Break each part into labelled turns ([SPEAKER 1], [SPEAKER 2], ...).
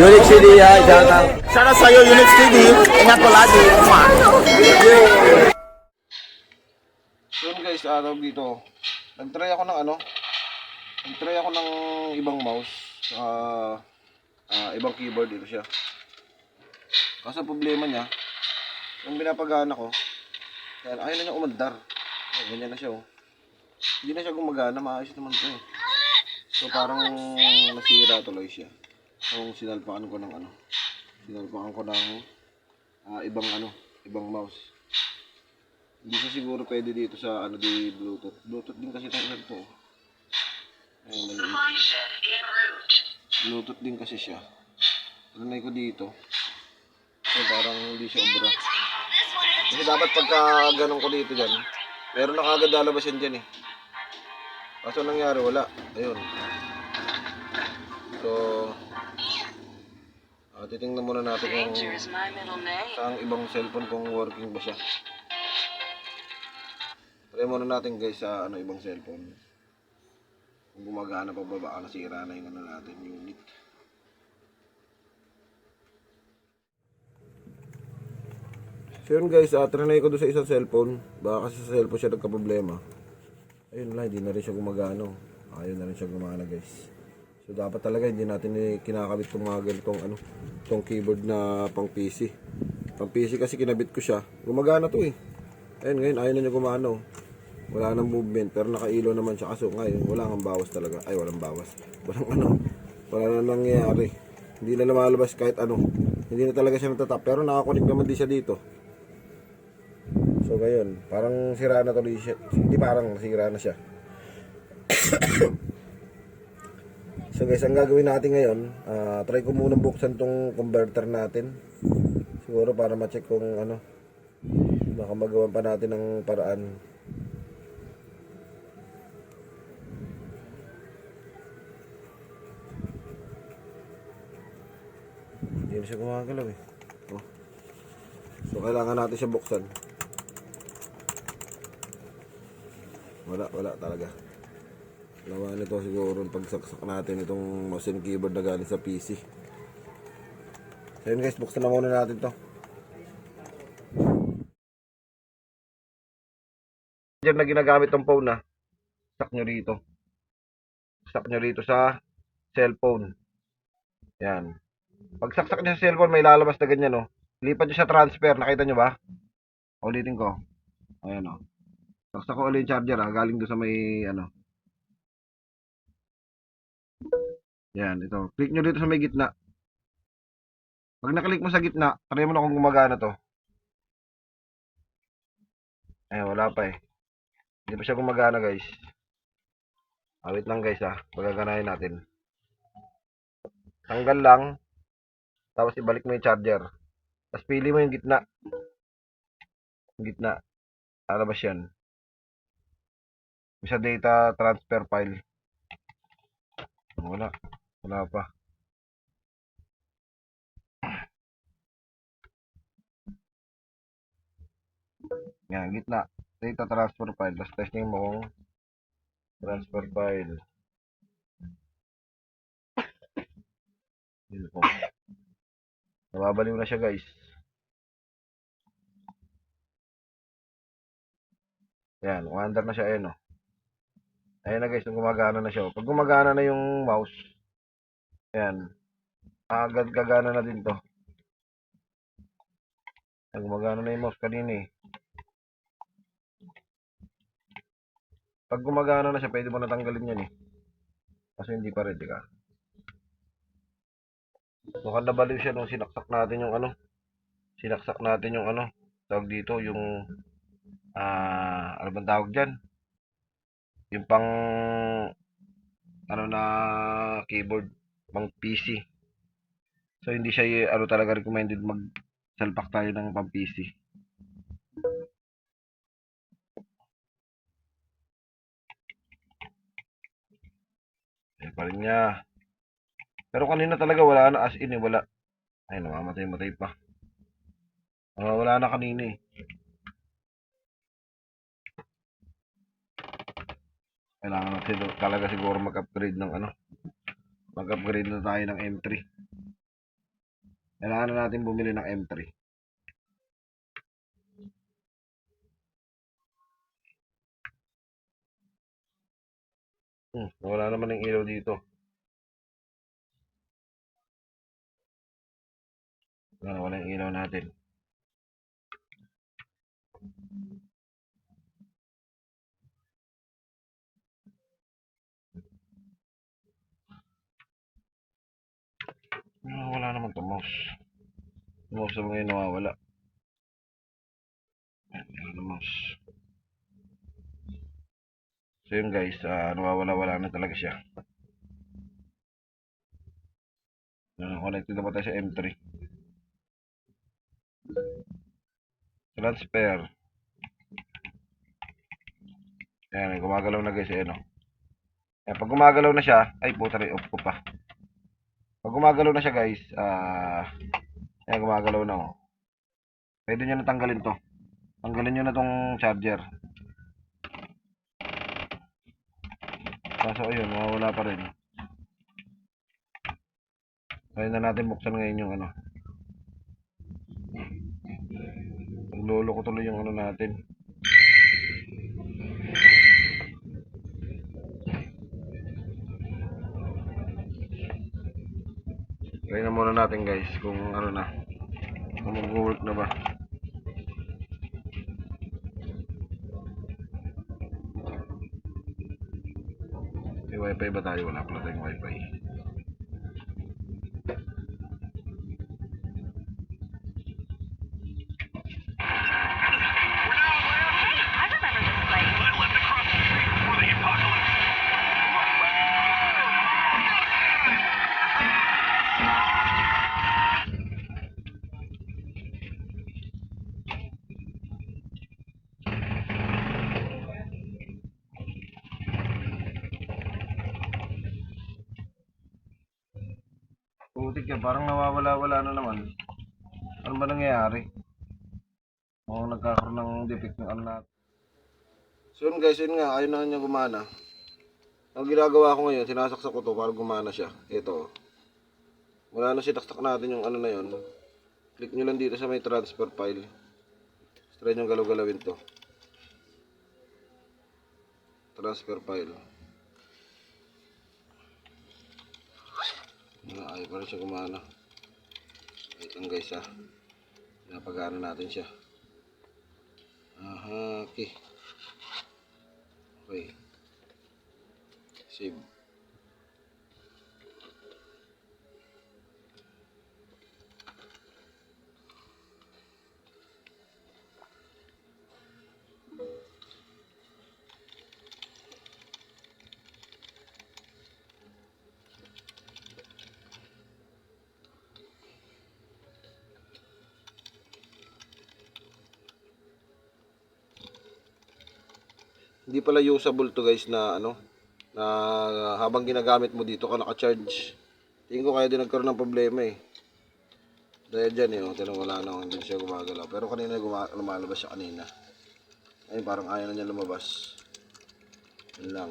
[SPEAKER 1] Unix CD ha, shout out.
[SPEAKER 2] Sana sa'yo, Unix TV. Ingat palagi. Mwah.
[SPEAKER 3] So yun guys, araw dito. Nag-try ako ng ano. Nag-try ako ng ibang mouse. Ah, ah, ibang keyboard dito siya. Kaso problema niya, yung binapagana ko, yan, ayaw na niya umandar. Oh, ganyan na siya oh. Hindi na siya gumagana, maayos naman to eh. So parang nasira tuloy siya. So sinalpakan ko ng ano, sinalpakan ko ng ah, ibang ano, ibang mouse. Hindi siya siguro pwede dito sa ano di Bluetooth. Bluetooth din kasi. Ayun, maliit. Bluetooth din kasi siya. Tanay ko dito. So, parang hindi siya obra. Kasi dapat pagka ganun ko dito dyan, meron na kagad lalabas yan dyan eh. Kaso nangyari, wala. Ayun. So, ah, titingnan muna natin kung sa ibang cellphone kung working ba siya. Try muna natin guys sa ano ibang cellphone. Kung gumagana pa ba baka nasira na yung ano natin unit. So yun guys, uh, trinay ko doon sa isang cellphone. Baka kasi sa cellphone siya nagka-problema. Ayun lang, hindi na rin siya gumagano. Ayun na rin siya gumana guys. So dapat talaga hindi natin kinakabit itong mga ganitong ano, itong keyboard na pang PC. Pang PC kasi kinabit ko siya. Gumagana to eh. Ayun ngayon, ayaw na niya gumano. Wala nang movement, pero nakailo naman siya. Kaso ngayon, wala nang bawas talaga. Ay, walang bawas. Walang ano, wala na nangyayari. Hindi na lumalabas kahit ano. Hindi na talaga siya natatap. Pero nakakunik naman din siya dito. So, ngayon, parang sira na tuloy siya. Hindi parang sira na siya. So guys, ang gagawin natin ngayon, ah, try ko muna buksan tong converter natin. Siguro para ma-check kung ano, baka magawan pa natin ng paraan. Hindi na siya gumagalaw eh. Oh. So kailangan natin siya buksan. Wala, wala talaga. Lawa nito siguro pagsaksak natin itong and keyboard na galing sa PC. So guys, buksan na muna natin to. Diyan na ginagamit tong phone na. Stuck nyo rito. Stuck nyo rito sa cellphone. Yan. Pag saksak nyo sa cellphone, may lalabas na ganyan, no? Lipat nyo sa transfer. Nakita nyo ba? Ulitin ko. Ayan, no? Saksak ko ulit yung charger, ha? Galing doon sa may, ano, Yan, ito. Click nyo dito sa may gitna. Pag naklik mo sa gitna, try mo na kung gumagana to. Eh, wala pa eh. Hindi pa siya gumagana guys. Ah, wait lang guys ah. Pagaganahin natin. Tanggal lang. Tapos ibalik mo yung charger. Tapos pili mo yung gitna. Yung gitna. Lalabas yan. Sa data transfer file. Wala. Wala pa. Yan, gitna. Data transfer file. Tapos testing mo kung transfer file. Yun po. Nababaliw na siya guys. Yan, under na siya eh no. Ayan na guys, gumagana na siya. Pag gumagana na yung mouse, ayan, agad gagana na din to. Gumagana na yung mouse kanina eh. Pag gumagana na siya, pwede mo natanggalin yan eh. Kasi hindi pa ready ka. Mukhang nabaliw siya nung sinaksak natin yung ano. Sinaksak natin yung ano. Tawag dito, yung ah, ano bang tawag dyan? yung pang ano na keyboard pang PC so hindi siya ano talaga recommended mag salpak tayo ng pang PC Ayan pa rin niya pero kanina talaga wala na as in eh wala. Ay namamatay matay pa. Ah, wala na kanina eh. Kailangan natin talaga siguro mag-upgrade ng ano mag-upgrade na tayo ng M3 Kailangan na natin bumili ng M3. Hmm, wala naman ng ilaw dito. Wala, wala yung ilaw natin. Wala naman to mouse. Mouse na ngayon nawawala. Ayan, wala na mouse. So yun guys, ah, nawawala-wala na talaga siya. Ah, connected na ba tayo sa M3? Transfer. Ayan, gumagalaw na guys, ayan o. Ayan, pag gumagalaw na siya, ay puta rin, off ko pa. Pag gumagalaw na siya guys, ah, ayan, gumagalaw na o. Pwede nyo na tanggalin to. Tanggalin nyo na tong charger. Kaso ayun, nawawala pa rin. Kaya na natin buksan ngayon yung ano. Naglolo ko tuloy yung ano natin. Try na muna natin guys kung ano na. Kung mag-work na ba. May wifi ba tayo? Wala pala tayong wifi. Putik yan, parang nawawala-wala na naman. Ano ba nangyayari? Mukhang nagkakaroon ng defect ng ano natin. So yun guys, yun nga, ayun na niya gumana. Ang ginagawa ko ngayon, sinasaksak ko to para gumana siya. Ito. Mula na sinaksak natin yung ano na yun. Click nyo lang dito sa may transfer file. Try nyo galaw-galawin to. Transfer file. Wala, ayaw pa rin siya gumana. Wait guys ha. Pinapagana natin siya. Aha, okay. Okay. Save. Hindi pala usable to guys na ano na habang ginagamit mo dito ka naka-charge. Tingin ko kaya din nagkaroon ng problema eh. Dahil dyan eh, oh, tinan mo, wala na, hindi siya gumagalaw. Pero kanina lumalabas siya kanina. Ayun, parang ayaw na niya lumabas. Yun lang.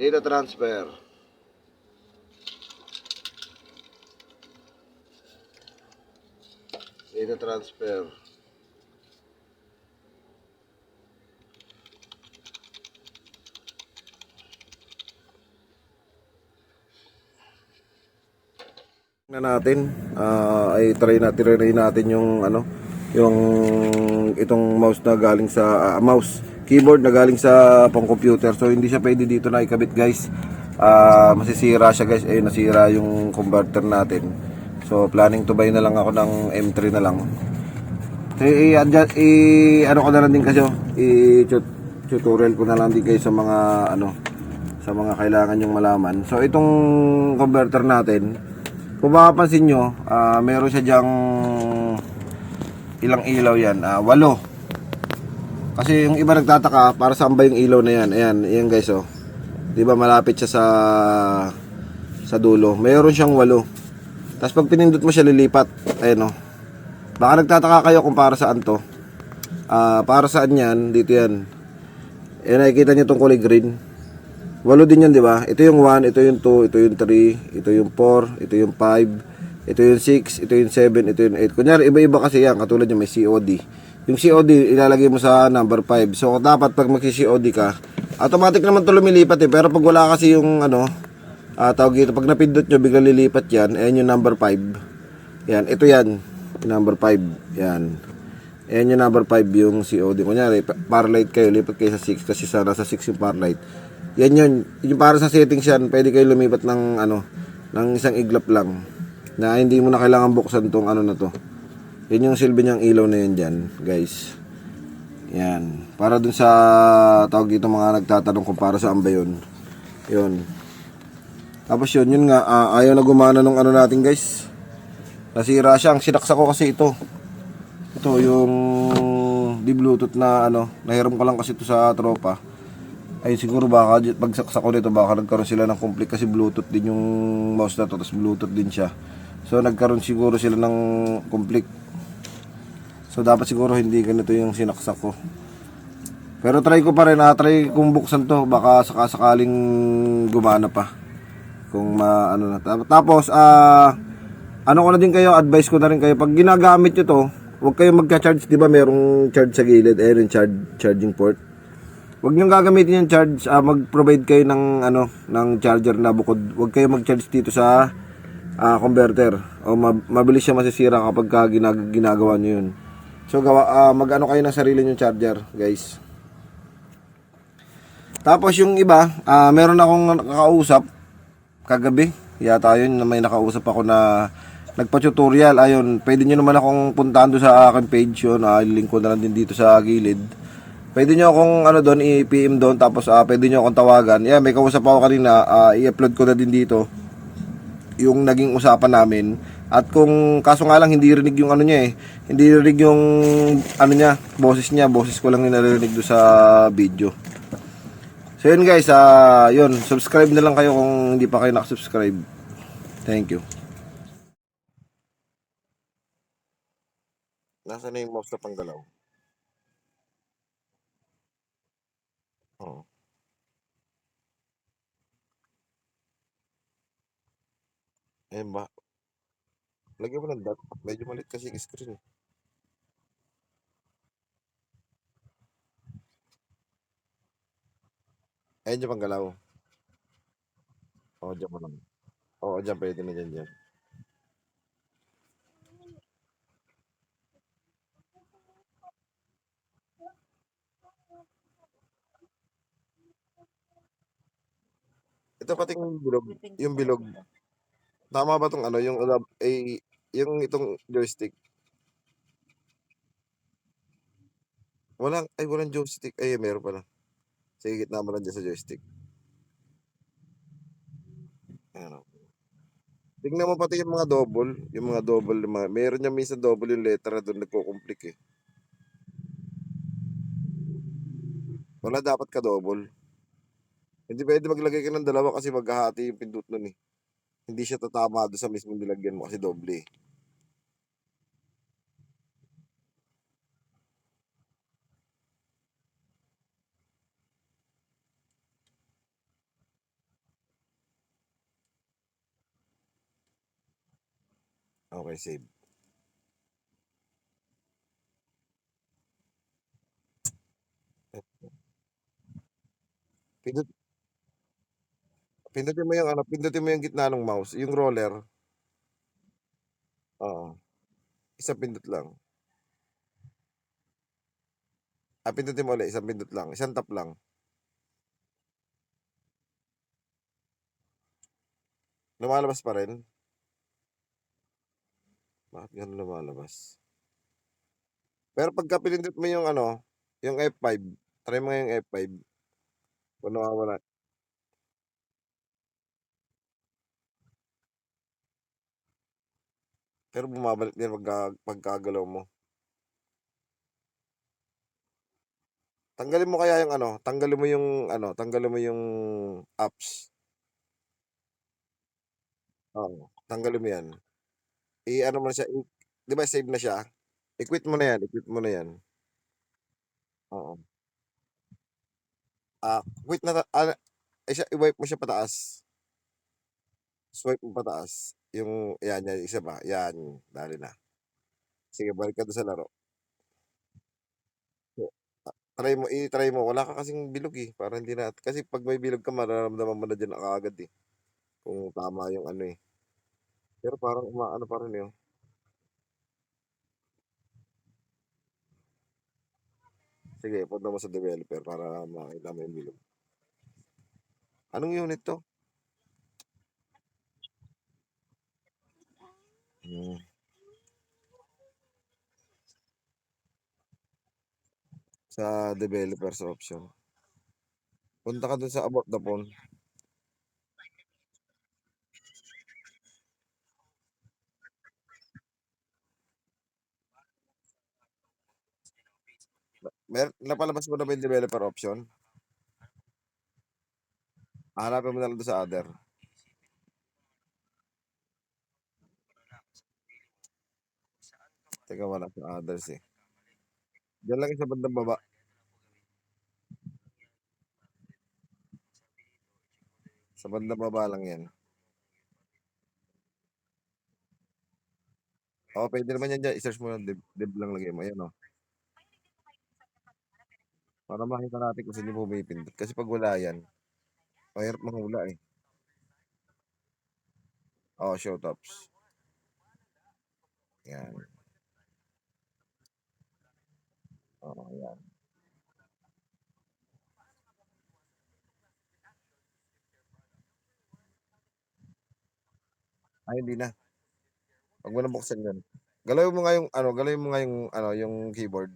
[SPEAKER 3] Data transfer. Data transfer. na natin ah, ay try na try natin yung ano yung itong mouse na galing sa ah, mouse keyboard na galing sa pang computer. So hindi siya pwede dito na ikabit guys. Ah, masisira siya guys. Ayun nasira yung converter natin. So planning to buy na lang ako ng M3 na lang. So, i, adjust, i ano ko na lang din kasi oh, i tut- tutorial ko na lang din kayo sa mga ano sa mga kailangan yung malaman. So itong converter natin kung mapapansin nyo, ah, meron siya dyang ilang ilaw yan, ah, walo. Kasi yung iba nagtataka, para saan ba yung ilaw na yan? Ayan, ayan guys oh. Di ba malapit siya sa sa dulo. Mayroon siyang walo. Tapos pag pinindot mo siya lilipat. Ayan o. Baka nagtataka kayo kung para saan to. Ah, para saan yan? Dito yan. Eh nakikita niyo tong kulay green. Walo din yan, di ba? Ito yung 1, ito yung 2, ito yung 3, ito yung 4, ito yung 5, ito yung 6, ito yung 7, ito yung 8. Kunyari, iba-iba kasi yan. Katulad yung may COD. Yung COD, ilalagay mo sa number 5. So, dapat pag magsi-COD ka, automatic naman to lumilipat eh. Pero pag wala kasi yung ano, ah tawag dito, pag napindot nyo, biglang lilipat yan. Ayan yung number 5. Yan, ito yan. Number 5. Yan. Ayan yung number 5 yung COD. Kunyari, pa- Parlight kayo, lipat kayo sa 6 kasi sa nasa 6 yung Parlight. Yan yun. Yung para sa settings yan, pwede kayo lumipat ng ano, ng isang iglap lang. Na hindi mo na kailangan buksan tong ano na to. Yan yung silbi niyang ilaw na yun dyan, guys. Yan. Para dun sa tawag dito mga nagtatanong kung para saan ba yun. Yun. Tapos yun, yun nga, ah, ayaw na gumana nung ano natin guys. Nasira siya. Ang sinaksa ko kasi ito. Ito yung di bluetooth na ano, nahiram ko lang kasi ito sa tropa. Ay siguro baka j- pag saksa ko nito baka nagkaroon sila ng conflict kasi bluetooth din yung mouse na to tapos bluetooth din siya. So nagkaroon siguro sila ng conflict. So dapat siguro hindi ganito yung sinaksak ko. Pero try ko pa rin, ah, try kong buksan to baka sakasakaling gumana pa. Kung ma ano na. Tap- Tapos ah ano ko na din kayo, advice ko na rin kayo pag ginagamit nyo to, huwag kayong magka-charge, 'di ba? Merong charge sa gilid, ayun yung charge charging port. Huwag niyo gagamitin yung charge, ah, mag-provide kayo ng ano, ng charger na bukod. Huwag kayo mag-charge dito sa ah, converter. O ma- mabilis siya masisira kapag ka ginag- ginagawa niyo 'yun. So gawa ah, mag-ano kayo ng sarili niyo charger, guys. Tapos yung iba, ah, meron akong nakausap kagabi. Yata yun na may nakausap ako na nagpa-tutorial. Ayun, pwede nyo naman akong puntahan doon sa aking page yun. Ah, link ko na lang din dito sa gilid. Pwede nyo akong ano doon, i-PM doon. Tapos ah, pwede nyo akong tawagan. Yeah, may kausap ako kanina. ah, i-upload ko na din dito yung naging usapan namin. At kung kaso nga lang hindi rinig yung ano niya eh. Hindi rinig yung ano niya, boses niya. Boses ko lang yung naririnig doon sa video. So yun guys, ah yun, subscribe na lang kayo kung hindi pa kayo nakasubscribe. Thank you. Nasaan na yung mouse na panggalaw? Oo. Ayun ba? Lagyan mo ng dot. Medyo malit kasi yung screen. Ayun yung panggalaw. Oo, dyan mo lang. Oo, dyan. Pwede na dyan dyan. Ito pati yung bilog. Yung bilog. Tama ba tong ano? Yung, eh, yung itong joystick. Walang, ay walang joystick. Ay, meron pala. Sa gitna mo lang dyan sa joystick. Ayan o. Tingnan mo pati yung mga double. Yung mga double. Yung mga, meron niya minsan double yung letter na doon nagko-complique eh. Wala dapat ka double. Hindi pwede maglagay ka ng dalawa kasi maghahati yung pindot nun eh. Hindi siya tatama doon sa mismong nilagyan mo kasi doble. Okay, save. Pindot, pindutin mo yung ano, pindutin mo yung gitna ng mouse, yung roller. Oo. Isang pindot lang. Ah, pindutin mo ulit, isang pindot lang. Isang tap lang. Lumalabas pa rin. Bakit ganun lumalabas? Pero pagka pinindot mo yung ano, yung F5, try mo nga yung F5. Kung nawawala. Pero bumabalik din pagka, pagkagalaw mo. Tanggalin mo kaya yung ano, tanggalin mo yung ano, tanggalin mo yung apps. Oo, tanggalin mo 'yan. I-ano mo na siya, i 'di ba save na siya? I-quit mo na 'yan, i-quit mo na 'yan. Oo. Ah, quit na ta ah, i-wipe mo siya pataas. Swipe mo pataas, yung 'yan, 'yan, isa pa, 'yan, dali na. Sige balik ka dun sa laro. O a try mo, i-try mo, wala ka kasing bilog, eh, para hindi na kasi 'pag may bilog ka mararamdaman mo na diyan na kaagad, eh, kung tama yung ano, eh. Pero parang umaano pa rin, eh, oh. Sige punta mo sa developer para makita mo yung bilog. Anong unit 'to? Hmm. Sa developers option. Punta ka dun sa about the phone. Mer napalabas mo na ba yung developer option? Hahanapin mo na lang sa other. Teka wala sa others, eh. Diyan lang sa bandang baba. Sa bandang baba lang yan. Oo, pwede naman yan diyan, i-search mo lang dev dev lang lagay mo, ayan, oh. Para makita natin kung saan yung pumipindot kasi 'pag wala yan, mahirap manghula, eh. Oo, show tops. Yan. Oo, yan. Ay hindi na. 'Wag mo na buksan yun. Galawin mo nga yung ano, galawin mo nga yung ano, yung keyboard.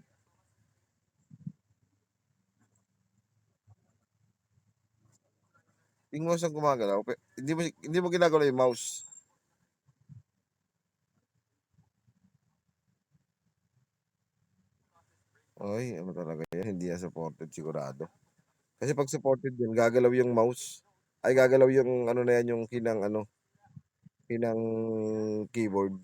[SPEAKER 3] Yung mouse ang gumagalaw hindi mo hindi mo ginagalaw yung mouse? Ay, ano talaga yan, hindi yan supported sigurado. Kasi 'pag supported yan gagalaw yung mouse, ay gagalaw yung ano na yan, yung key ng ano, key ng keyboard.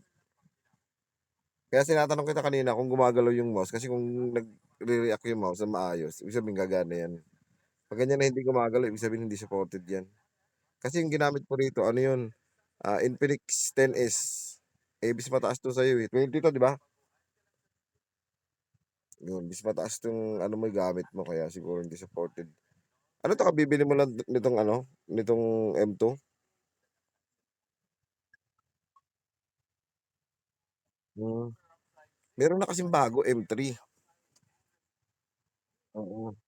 [SPEAKER 3] Kaya tinatanong kita kanina kung gumagalaw yung mouse kasi kung nagre-react yung mouse ng maayos, ibig sabihin gagana yan. 'Pag ganyan na hindi gumagalaw, ibig sabihin hindi supported yan. Kasi yung ginamit ko rito ano yun, ah, Infinix 10S. Eh, mas mataas 'to sa'yo, eh, 20 'to, 'di ba? Yun, mas mataas 'tong ano mo, gamit mo kaya siguro hindi supported. Ano 'to, kabibili mo lang nitong ano, nitong M2? Hmm. Meron na kasing bago, M3. Oo.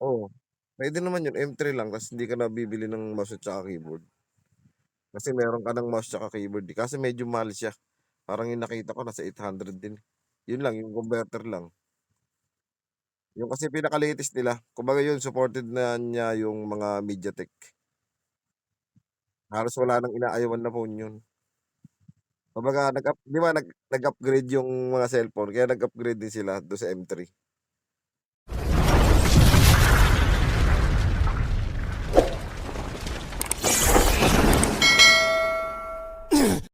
[SPEAKER 3] Oo, puwede naman yun, M3 lang ta's hindi ka na bibili ng mouse at keyboard. Kasi meron ka ng mouse tsaka keyboard, eh, kaso medyo mahal siya. Parang yung nakita ko nasa 800 din. Yun lang, yung converter lang. Yung kasi pinaka-latest nila, kumbaga yun supported na niya yung mga MediaTek. Halos wala ng inaayawan na phone yun. Kumbaga nag-up 'di ba nag nag-upgrade yung mga cellphone kaya nag-upgrade din sila dun sa M3.